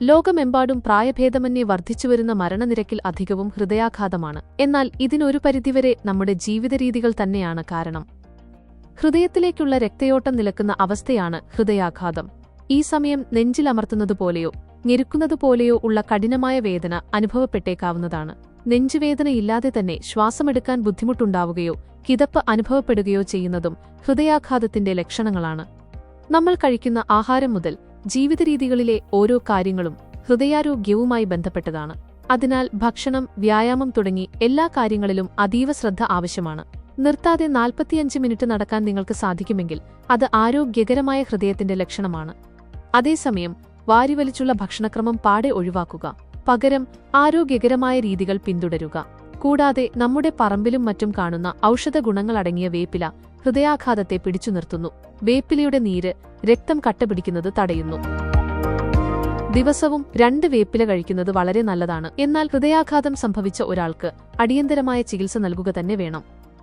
ലോകമെമ്പാടും പ്രായഭേദമന്യേ വർദ്ധിച്ചുവരുന്ന മരണനിരക്കിൽ അധികവും ഹൃദയാഘാതമാണ്. എന്നാൽ ഇതിനൊരു പരിധിവരെ നമ്മുടെ ജീവിതരീതികൾ തന്നെയാണ് കാരണം. ഹൃദയത്തിലേക്കുള്ള രക്തയോട്ടം നിലക്കുന്ന അവസ്ഥയാണ് ഹൃദയാഘാതം. ഈ സമയം നെഞ്ചിലമർത്തുന്നതുപോലെയോ ഞെരുക്കുന്നതുപോലെയോ ഉള്ള കഠിനമായ വേദന അനുഭവപ്പെട്ടേക്കാവുന്നതാണ്. നെഞ്ചുവേദനയില്ലാതെ തന്നെ ശ്വാസമെടുക്കാൻ ബുദ്ധിമുട്ടുണ്ടാവുകയോ കിതപ്പ് അനുഭവപ്പെടുകയോ ചെയ്യുന്നതും ഹൃദയാഘാതത്തിന്റെ ലക്ഷണങ്ങളാണ്. നമ്മൾ കഴിക്കുന്ന ആഹാരം മുതൽ ജീവിതരീതികളിലെ ഓരോ കാര്യങ്ങളും ഹൃദയാരോഗ്യവുമായി ബന്ധപ്പെട്ടതാണ്. അതിനാൽ ഭക്ഷണം വ്യായാമം തുടങ്ങി എല്ലാ കാര്യങ്ങളിലും അതീവ ശ്രദ്ധ ആവശ്യമാണ്. നിർത്താതെ നാൽപ്പത്തിയഞ്ച് മിനിറ്റ് നടക്കാൻ നിങ്ങൾക്ക് സാധിക്കുമെങ്കിൽ അത് ആരോഗ്യകരമായ ഹൃദയത്തിന്റെ ലക്ഷണമാണ്. അതേസമയം വാരിവലിച്ചുള്ള ഭക്ഷണക്രമം പാടെ ഒഴിവാക്കുക. പകരം ആരോഗ്യകരമായ രീതികൾ പിന്തുടരുക. കൂടാതെ നമ്മുടെ പറമ്പിലും മറ്റും കാണുന്ന ഔഷധ ഗുണങ്ങളടങ്ങിയ വേപ്പില ഹൃദയാഘാതത്തെ പിടിച്ചു നിർത്തുന്നു. വേപ്പിലയുടെ നീര് രക്തം കട്ടപിടിക്കുന്നത് തടയുന്നു. ദിവസവും രണ്ട് വേപ്പില കഴിക്കുന്നത് വളരെ നല്ലതാണ്. എന്നാൽ ഹൃദയാഘാതം സംഭവിച്ച ഒരാൾക്ക് അടിയന്തരമായ ചികിത്സ നൽകുക തന്നെ വേണം.